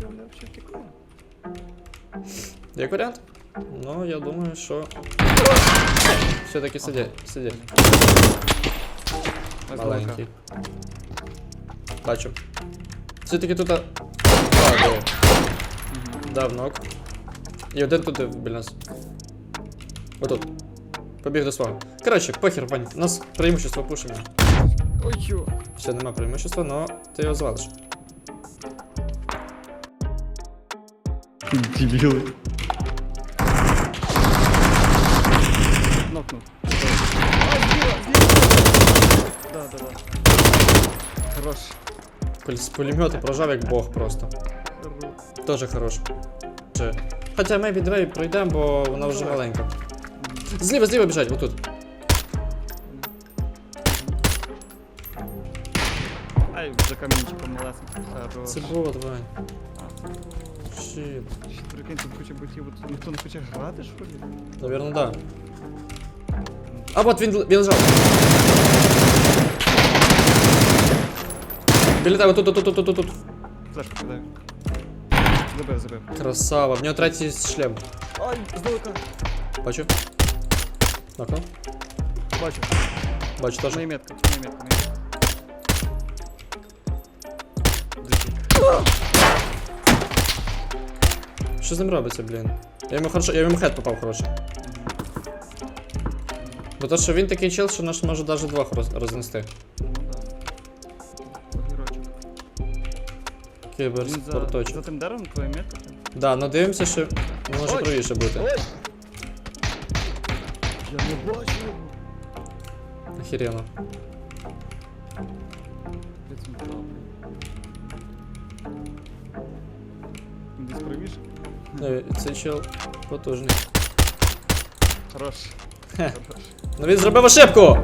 бля, вообще прикольно. Як варіант? Ну, я думаю, що. Все-таки сидять, сидять. Ось Маленький. Бачу. Все-таки тут. а, Два було. Дав ног. І один туди біля нас. Отут. Побіг до свого. Коротше, похер, пані. У нас преимущество пушення. Ой, чё. Все, нема преимущества, но ти його звалиш. Дебилы. Нокнул. А, сбила, сбила. Да, да, да. Хорош. Коль з пулемета прожав як бог просто. Хорош. Тоже хорош. Чи- Хоча мейбі давай пройдемо, бо вона вже Давай. маленька. Зліва, зліва біжать, отут. Ай, за камінчиком малесеньким. Хорош. Це було, давай. Щит. Ще прикинь, тут хоче бути, от ніхто не хоче грати, що ли? Наверно, да. А вот він, він лежав. Біля тебе, тут, тут, тут, тут, тут, тут. Флешку кидаю. Забив, забив. Красава, в нього третій шлем. Ай, здалека. Бачу. Окно. Бачу. Бачу теж. Моя метка, моя метка, моя метка. Що з ним робиться, блін? Я йому хорошо, я йому хед попав хороший. Бо то, що він такий чел, що наш може навіть двох роз, рознести. Ну да. Огірочок. Він за, Кіберспорточок. за тим деревом твоя метка? прям? Да, ну дивимося, що може Ой! правіше бути. Ой! Я не бачу його. Охеренно. Де це він впав, блін? Він Десь правіше? Е, Цей чел потужний. Хорош. Хе. Хорош. Ну він зробив ошибку!